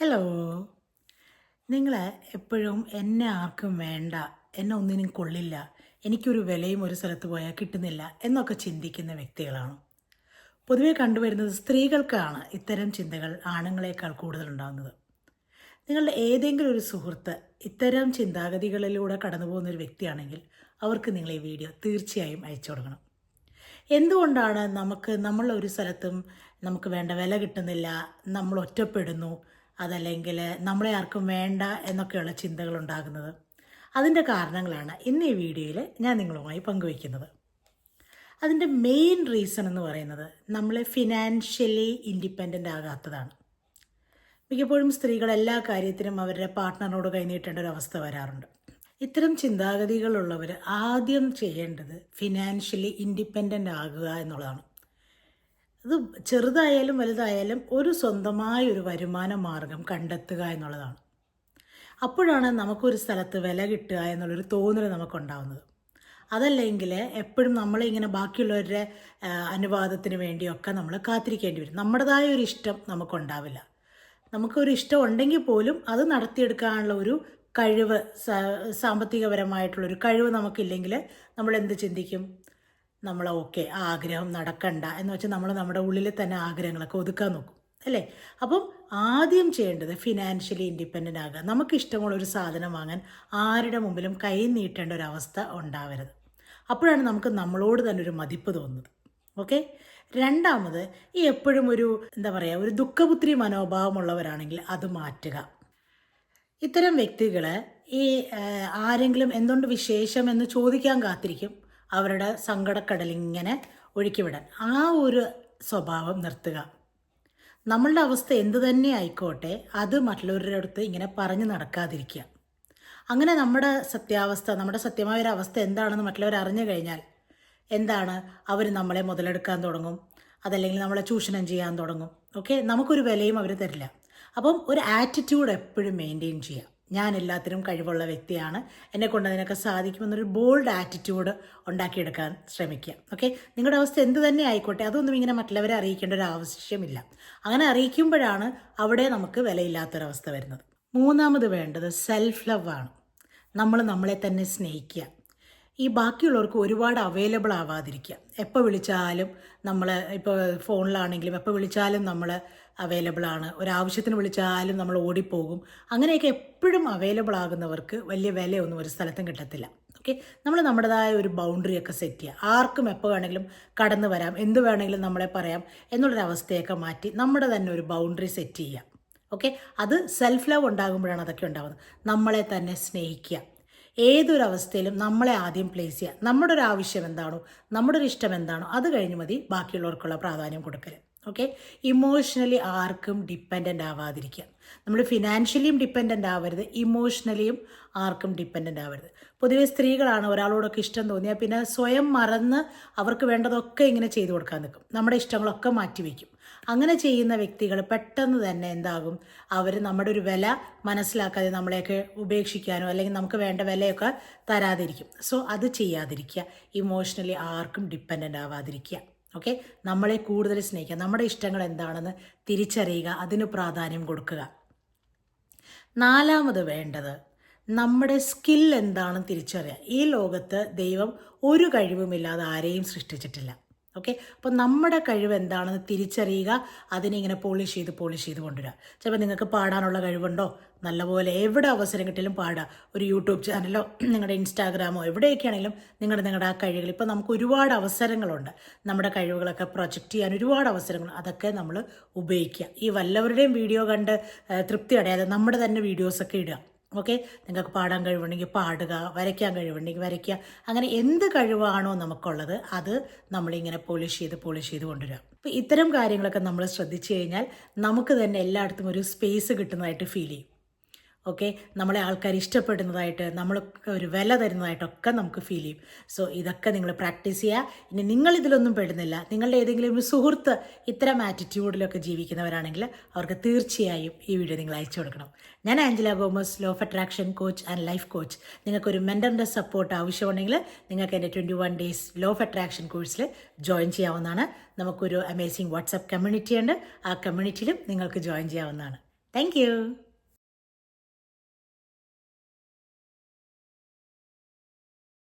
Hello നിങ്ങൾ എപ്പോഴും എന്നെ ആർക്കും വേണ്ട എന്നെ ഒന്നിനും കൊള്ളില്ല എനിക്കൊരു വിലയും ഒരു സ്ഥലത്ത് പോയാൽ കിട്ടുന്നില്ല എന്നൊക്കെ ചിന്തിക്കുന്ന വ്യക്തികളാണ്. പൊതുവെ കണ്ടുവരുന്നത് സ്ത്രീകൾക്കാണ് ഇത്തരം ചിന്തകൾ ആണുങ്ങളെക്കാൾ കൂടുതലുണ്ടാകുന്നത്. നിങ്ങളുടെ ഏതെങ്കിലും ഒരു സുഹൃത്ത് ഇത്തരം ചിന്താഗതികളിലൂടെ കടന്നു പോകുന്ന ഒരു വ്യക്തിയാണെങ്കിൽ അവർക്ക് നിങ്ങൾ ഈ വീഡിയോ തീർച്ചയായും അയച്ചു കൊടുക്കണം. എന്തുകൊണ്ടാണ് നമുക്ക് നമ്മളൊരു സ്ഥലത്തും നമുക്ക് വേണ്ട വില കിട്ടുന്നില്ല നമ്മൾ ഒറ്റപ്പെടുന്നു അതല്ലെങ്കിൽ നമ്മളെ ആർക്കും വേണ്ട എന്നൊക്കെയുള്ള ചിന്തകൾ ഉണ്ടാകുന്നത് അതിന്റെ കാരണങ്ങളാണ് ഇന്ന് ഈ വീഡിയോയിൽ ഞാൻ നിങ്ങളുമായി പങ്കുവയ്ക്കുന്നത്. അതിന്റെ മെയിൻ റീസൺ എന്ന് പറയുന്നത് നമ്മൾ ഫിനാൻഷ്യലി ഇൻഡിപെൻഡന്റ് ആകാത്തതാണ്. മിക്കപ്പോഴും സ്ത്രീകൾ എല്ലാ കാര്യത്തിനും അവരുടെ പാർട്ട്ണറിനോട് കൈനീട്ടേണ്ട ഒരു അവസ്ഥ വരാറുണ്ട്. ഇത്തരം ചിന്താഗതികളുള്ളവർ ആദ്യം ചെയ്യേണ്ടത് ഫിനാൻഷ്യലി ഇൻഡിപെൻഡന്റ് ആകുക എന്നുള്ളതാണ്. അത് ചെറുതായാലും വലുതായാലും ഒരു സ്വന്തമായ ഒരു വരുമാന മാർഗം കണ്ടെത്തുക എന്നുള്ളതാണ്. അപ്പോഴാണ് നമുക്കൊരു സ്ഥലത്ത് വില കിട്ടുക എന്നുള്ളൊരു തോന്നൽ നമുക്കുണ്ടാവുന്നത്. അതല്ലെങ്കിൽ എപ്പോഴും നമ്മളിങ്ങനെ ബാക്കിയുള്ളവരുടെ അനുവാദത്തിന് വേണ്ടിയൊക്കെ നമ്മൾ കാത്തിരിക്കേണ്ടി വരും. നമ്മുടേതായ ഒരു ഇഷ്ടം നമുക്കുണ്ടാവില്ല. നമുക്കൊരു ഇഷ്ടം ഉണ്ടെങ്കിൽ പോലും അത് നടത്തിയെടുക്കാനുള്ള ഒരു കഴിവ് സാമ്പത്തികപരമായിട്ടുള്ളൊരു കഴിവ് നമുക്കില്ലെങ്കിൽ നമ്മൾ എന്ത് ചിന്തിക്കും? നമ്മൾ ഓക്കെ ആ ആഗ്രഹം നടക്കണ്ട എന്ന് വെച്ചാൽ നമ്മൾ നമ്മുടെ ഉള്ളിൽ തന്നെ ആഗ്രഹങ്ങളൊക്കെ ഒതുക്കാൻ നോക്കും അല്ലേ? അപ്പം ആദ്യം ചെയ്യേണ്ടത് ഫിനാൻഷ്യലി ഇൻഡിപെൻഡന്റ് ആകുക നമുക്ക് ഇഷ്ടമുള്ള ഒരു സാധനം വാങ്ങാൻ ആരുടെ മുമ്പിലും കൈ നീട്ടേണ്ട ഒരു അവസ്ഥ ഉണ്ടാവരുത്. അപ്പോഴാണ് നമുക്ക് നമ്മളോട് തന്നെ ഒരു മതിപ്പ് തോന്നുന്നത് ഓക്കെ? രണ്ടാമത് ഈ എപ്പോഴും ഒരു എന്താ പറയുക ഒരു ദുഃഖപുത്രി മനോഭാവമുള്ളവരാണെങ്കിൽ അത് മാറ്റുക. ഇത്തരം വ്യക്തികൾ ഈ ആരെങ്കിലും എന്തുകൊണ്ട് വിശേഷം എന്ന് ചോദിക്കാൻ കാത്തിരിക്കും അവരുടെ സങ്കടക്കടൽ ഇങ്ങനെ ഒഴുക്കിവിടാൻ. ആ ഒരു സ്വഭാവം നിർത്തുക. നമ്മളുടെ അവസ്ഥ എന്തു തന്നെ ആയിക്കോട്ടെ അത് മറ്റുള്ളവരുടെ അടുത്ത് ഇങ്ങനെ പറഞ്ഞു നടക്കാതിരിക്കുക. അങ്ങനെ നമ്മുടെ സത്യാവസ്ഥ നമ്മുടെ സത്യമായ ഒരു അവസ്ഥ എന്താണെന്ന് മറ്റുള്ളവർ അറിഞ്ഞു കഴിഞ്ഞാൽ എന്താണ്? അവർ നമ്മളെ മുതലെടുക്കാൻ തുടങ്ങും. അതല്ലെങ്കിൽ നമ്മളെ ചൂഷണം ചെയ്യാൻ തുടങ്ങും. ഓക്കെ? നമുക്കൊരു വിലയും അവർ തരില്ല. അപ്പം ഒരു ആറ്റിറ്റ്യൂഡ് എപ്പോഴും മെയിന്റെയിൻ ചെയ്യാം ഞാൻ എല്ലാത്തിനും കഴിവുള്ള വ്യക്തിയാണ്. എന്നെ കൊണ്ട് അതിനൊക്കെ സാധിക്കുമെന്നൊരു ബോൾഡ് ആറ്റിറ്റ്യൂഡ് ഉണ്ടാക്കിയെടുക്കാൻ ശ്രമിക്കുക. ഓക്കെ നിങ്ങളുടെ അവസ്ഥ എന്ത് തന്നെ ആയിക്കോട്ടെ അതൊന്നും ഇങ്ങനെ മറ്റുള്ളവരെ അറിയിക്കേണ്ട ഒരു ആവശ്യമില്ല. അങ്ങനെ അറിയിക്കുമ്പോഴാണ് അവിടെ നമുക്ക് വിലയില്ലാത്തൊരവസ്ഥ വരുന്നത്. മൂന്നാമത് വേണ്ടത് സെൽഫ് ലവ് ആണ്. നമ്മൾ നമ്മളെ തന്നെ സ്നേഹിക്കുക. ഈ ബാക്കിയുള്ളവർക്ക് ഒരുപാട് അവൈലബിൾ ആവാതിരിക്കുക. എപ്പോൾ വിളിച്ചാലും നമ്മൾ ഇപ്പോൾ ഫോണിലാണെങ്കിലും എപ്പോൾ വിളിച്ചാലും നമ്മൾ അവൈലബിൾ ആണ്. ഒരാവശ്യത്തിന് വിളിച്ചാലും നമ്മൾ ഓടിപ്പോകും. അങ്ങനെയൊക്കെ എപ്പോഴും അവൈലബിൾ ആകുന്നവർക്ക് വലിയ വിലയൊന്നും ഒരു സ്ഥലത്തും കിട്ടത്തില്ല. ഓക്കെ നമ്മൾ നമ്മുടേതായ ഒരു ബൗണ്ടറി ഒക്കെ സെറ്റ് ചെയ്യുക. ആർക്കും എപ്പോൾ വേണമെങ്കിലും കടന്നു വരാം. എന്ത് വേണമെങ്കിലും നമ്മളെ പറയാം എന്നുള്ളൊരവസ്ഥയൊക്കെ മാറ്റി നമ്മുടെ തന്നെ ഒരു ബൗണ്ടറി സെറ്റ് ചെയ്യുക. ഓക്കെ അത് സെൽഫ് ലവ് ഉണ്ടാകുമ്പോഴാണ് അതൊക്കെ ഉണ്ടാകുന്നത് നമ്മളെ തന്നെ സ്നേഹിക്കുക. ഏതൊരു അവസ്ഥയിലും നമ്മളെ ആദ്യം പ്ലേസ് ചെയ്യുക നമ്മുടെ ഒരു ആവശ്യം എന്താണോ നമ്മുടെ ഒരു ഇഷ്ടം എന്താണോ അത് കഴിഞ്ഞ് മതി ബാക്കിയുള്ളവർക്കുള്ള പ്രാധാന്യം കൊടുക്കൽ ഓക്കെ ഇമോഷണലി ആർക്കും ഡിപ്പെൻഡന്റ് ആവാതിരിക്കുക. നമ്മൾ ഫിനാൻഷ്യലിയും ഡിപ്പെൻഡന്റ് ആവരുത് ഇമോഷണലിയും ആർക്കും ഡിപ്പെൻഡന്റ് ആവരുത്. പൊതുവെ സ്ത്രീകളാണ് ഒരാളോടൊക്കെ ഇഷ്ടം തോന്നിയാൽ പിന്നെ സ്വയം മറന്ന് അവർക്ക് വേണ്ടതൊക്കെ ഇങ്ങനെ ചെയ്തു കൊടുക്കാൻ നിൽക്കും നമ്മുടെ ഇഷ്ടങ്ങളൊക്കെ മാറ്റിവെക്കും അങ്ങനെ ചെയ്യുന്ന വ്യക്തികൾ പെട്ടെന്ന് തന്നെ എന്താകും? അവർ നമ്മുടെ ഒരു വില മനസ്സിലാക്കാതെ നമ്മളെയൊക്കെ ഉപേക്ഷിക്കാനോ അല്ലെങ്കിൽ നമുക്ക് വേണ്ട വിലയൊക്കെ തരാതിരിക്കും. സോ അത് ചെയ്യാതിരിക്കുക. ഇമോഷണലി ആർക്കും ഡിപ്പെൻഡന്റ് ആവാതിരിക്കുക. ഓക്കെ നമ്മളെ കൂടുതൽ സ്നേഹിക്കുക. നമ്മുടെ ഇഷ്ടങ്ങൾ എന്താണെന്ന് തിരിച്ചറിയുക. അതിന് പ്രാധാന്യം കൊടുക്കുക. നാലാമത് വേണ്ടത് നമ്മുടെ സ്കിൽ എന്താണെന്ന് തിരിച്ചറിയുക. ഈ ലോകത്ത് ദൈവം ഒരു കഴിവുമില്ലാതെ ആരെയും സൃഷ്ടിച്ചിട്ടില്ല. ഓക്കെ അപ്പോൾ നമ്മുടെ കഴിവ് എന്താണെന്ന് തിരിച്ചറിയുക അതിനെ ഇങ്ങനെ പോളിഷ് ചെയ്ത് പോളിഷ് ചെയ്ത് കൊണ്ടുവരിക. ചിലപ്പോൾ നിങ്ങൾക്ക് പാടാനുള്ള കഴിവുണ്ടോ? നല്ലപോലെ എവിടെ അവസരം കിട്ടിയാലും പാടുക ഒരു യൂട്യൂബ് ചാനലോ നിങ്ങളുടെ ഇൻസ്റ്റാഗ്രാമോ എവിടെയൊക്കെയാണെങ്കിലും നിങ്ങളുടെ നിങ്ങളുടെ ആ കഴിവുകൾ. ഇപ്പോൾ നമുക്ക് ഒരുപാട് അവസരങ്ങളുണ്ട്. നമ്മുടെ കഴിവുകളൊക്കെ പ്രൊജക്റ്റ് ചെയ്യാൻ ഒരുപാട് അവസരങ്ങൾ. അതൊക്കെ നമ്മൾ ഉപയോഗിക്കുക. ഈ വല്ലവരുടെയും വീഡിയോ കണ്ട് തൃപ്തി അടയാതെ നമ്മുടെ തന്നെ വീഡിയോസൊക്കെ ഇടുക. ഓക്കെ? നിങ്ങൾക്ക് പാടാൻ കഴിവുണ്ടെങ്കിൽ പാടുക വരയ്ക്കാൻ കഴിവുണ്ടെങ്കിൽ വരയ്ക്കുക. അങ്ങനെ എന്ത് കഴിവാണോ നമുക്കുള്ളത് അത് നമ്മളിങ്ങനെ പോളിഷ് ചെയ്ത് പോളിഷ് ചെയ്ത് കൊണ്ടുവരിക. അപ്പോൾ ഇത്തരം കാര്യങ്ങളൊക്കെ നമ്മൾ ശ്രദ്ധിച്ചു കഴിഞ്ഞാൽ നമുക്ക് തന്നെ എല്ലായിടത്തും ഒരു സ്പേസ് കിട്ടുന്നതായിട്ട് ഫീൽ ചെയ്യും. ഓക്കെ? നമ്മളെ ആൾക്കാർ ഇഷ്ടപ്പെടുന്നതായിട്ട് നമ്മൾക്ക് ഒരു വില തരുന്നതായിട്ടൊക്കെ നമുക്ക് ഫീൽ ചെയ്യും. സോ ഇതൊക്കെ നിങ്ങൾ പ്രാക്ടീസ് ചെയ്യുക ഇനി നിങ്ങൾ ഇതിലൊന്നും പെടുന്നില്ല. നിങ്ങളുടെ ഏതെങ്കിലും ഒരു സുഹൃത്ത് ഇത്തരം ആറ്റിറ്റ്യൂഡിലൊക്കെ ജീവിക്കുന്നവരാണെങ്കിൽ അവർക്ക് തീർച്ചയായും ഈ വീഡിയോ നിങ്ങൾ അയച്ചു കൊടുക്കണം. ഞാൻ Angela Gomez law of attraction coach and life coach നിങ്ങൾക്കൊരു മെന്ററിന്റെ സപ്പോർട്ട് ആവശ്യമുണ്ടെങ്കിൽ നിങ്ങൾക്ക് എന്റെ twenty one days law of attraction കോഴ്സിൽ ജോയിൻ ചെയ്യാവുന്നതാണ്. നമുക്കൊരു അമേസിങ് വാട്സപ്പ് കമ്മ്യൂണിറ്റി ഉണ്ട്. ആ കമ്മ്യൂണിറ്റിയിലും നിങ്ങൾക്ക് ജോയിൻ ചെയ്യാവുന്നതാണ്. താങ്ക്